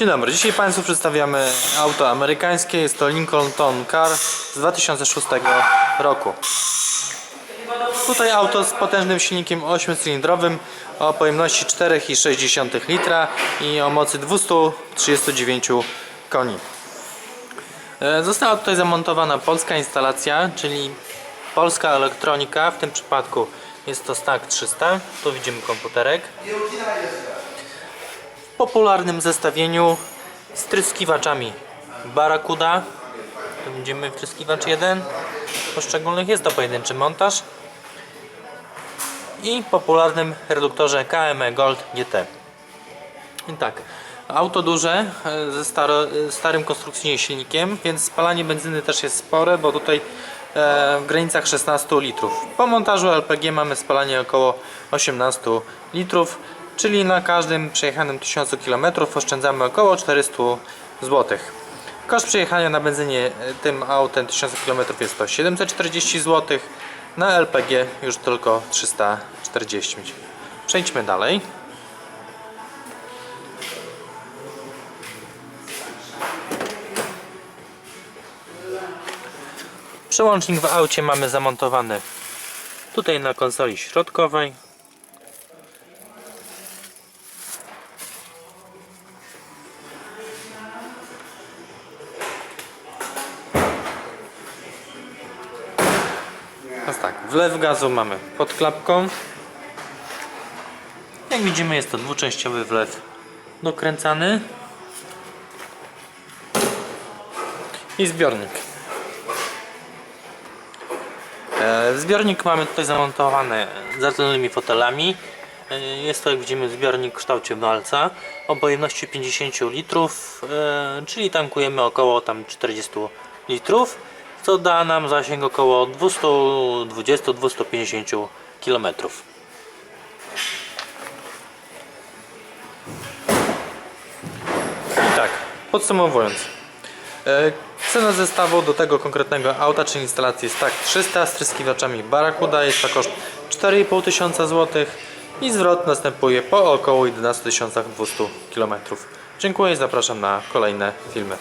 Dzień dobry, dzisiaj Państwu przedstawiamy auto amerykańskie. Jest to Lincoln Town Car z 2006 roku. Tutaj auto z potężnym silnikiem 8-cylindrowym o pojemności 4,6 litra i o mocy 239 koni. E, Została tutaj zamontowana polska instalacja, czyli polska elektronika. W tym przypadku jest to Stack 300. Tu widzimy komputerek. Popularnym zestawieniu z tryskiwaczami Barracuda. Tu widzimy wtryskiwacz 1. Poszczególnych jest to pojedynczy montaż. I popularnym reduktorze KME Gold GT. I tak, auto duże e, ze staro, e, starym konstrukcyjnie silnikiem, więc spalanie benzyny też jest spore, bo tutaj e, w granicach 16 litrów. Po montażu LPG mamy spalanie około 18 litrów, czyli na każdym przejechanym 1000 km oszczędzamy około 400 zł. Koszt przejechania na benzynie e, tym autem 1000 km jest to 740 zł, na LPG już tylko 340. Przejdźmy dalej. Przełącznik w aucie mamy zamontowany tutaj na konsoli środkowej. Teraz tak, wlew gazu mamy pod klapką. Jak widzimy jest to dwuczęściowy wlew dokręcany i zbiornik. E, Zbiornik mamy tutaj zamontowany za tylnymi fotelami. E, Jest to jak widzimy zbiornik w kształcie walca o pojemności 50 litrów, e, czyli tankujemy około tam 40 litrów, co da nam zasięg około 220-250 km. I tak, podsumowując. E, Cena zestawu do tego konkretnego auta czy instalacji jest tak 300 z tryskiwaczami Barracuda, jest to koszt 4,5 tysiąca złotych i zwrot następuje po około 11 200 km. Dziękuję i zapraszam na kolejne filmy.